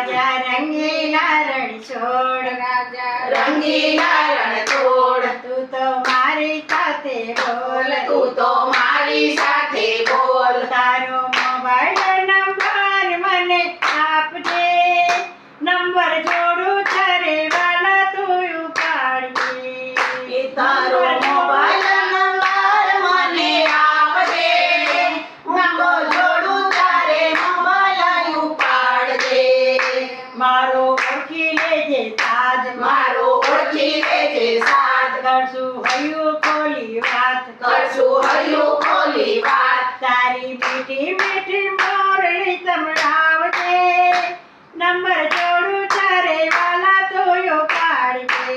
રાજા રંગીલા રણછોડ. રાજા રંગીલા સાજ મારો ઓળખી લેજે સાથ. કરશું હૈયું કોલી વાત. કરશું હૈયું કોલી વાત. તારી મીઠી મીઠી મોરલી સંભળાવજે નંબર જોડું તારે વાલા તોયો પાડજે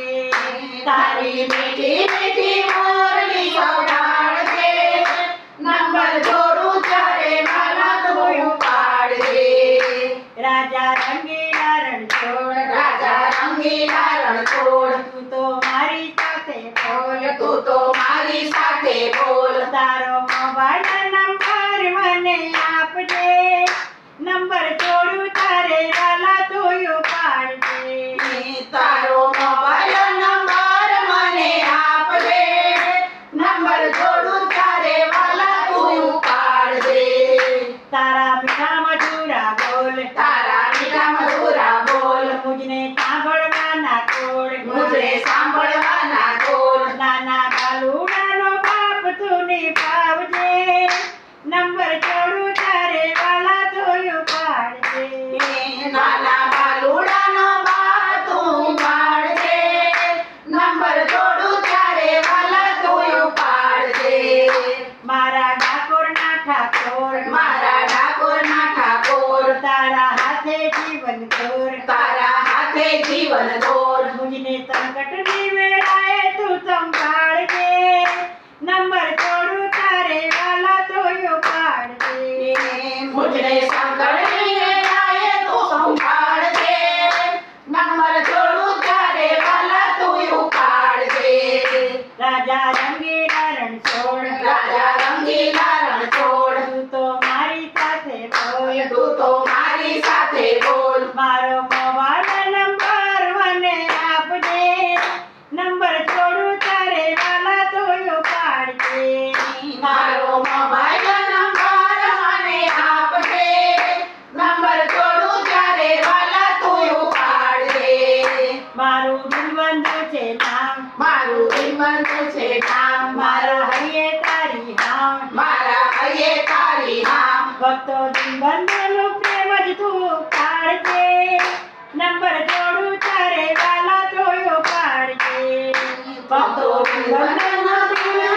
તારી મીઠી મીઠી મોરલી સંભાળજે નંબર જોડું તારે માલા તું ઉપાડજે રાજા રંગીલા રણછોડ રાજા રંગીલા રણછોડ તું તો મારી સાથે બોલ તું તો મારી સાથે બોલ તારો મોબાઈલ નંબર મને આપજે નંબર જોડું તારે વાલા તોયો પાડજે તારો મોબાઈલ નંબર મને આપજે નંબર જોડું તારે વાલા તું ઉપાડજે તારા મીઠા મધુરા બોલ તારા મધુરા બોલ મુજને સાંભળવાના કોડ મુજે સાંભળવાના કોલ નાના બાલુડાનો બાપ તું નિભાવજે નંબર જોડું તારે વાલા તોયો પાડજે નાના બાલુડાનો બાપ તું પાડજે નંબર જોડું તારે વાલા તું ઉપાડજે મારા ડાકોરના ઠાકોર મારા ઠાકોરના ઠાકોર તારા હાથે જીવન તોર તારા હાથે જીવન દોર મુજને સંકટની વેળાએ તું સંભાળજે. નંબર છોડું તારે વાલા તોયો પાડજે. મુજને સંકટની વેળાએ તું સંભાળજે. નંબર છોડું તારે વાલા તું પાડજે. રાજા રંગીલા રણછોડ રાજા રંગી તું તો મારી સાથે બોલ તું તો મારી સાથે બોલ મારો મોબાઈલ નંબર મને આપજે નંબર જોડું તારે વાલા તોયો પાડજે મારો મોબાઈલ નંબર નંબર તોડું ત્યારે વાલા તું ઉપાડજે છે નામ મારું ભક્તો દિલ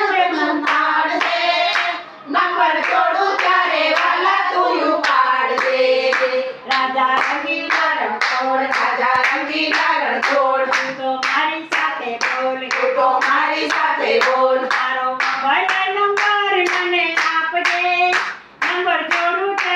છે મનાડજે નંબર જોડું ત્યારે વાલા તું ઉપાડજે રાજા રંગીલા રણછોડ રાજા રંગીલા રણછોડ તું તો મારી સાથે બોલ તું તો મારી સાથે બોલ તારો મોબાઈલ નંબર મને આપજે નંબર જોડું તારે વાલા તું પાડજે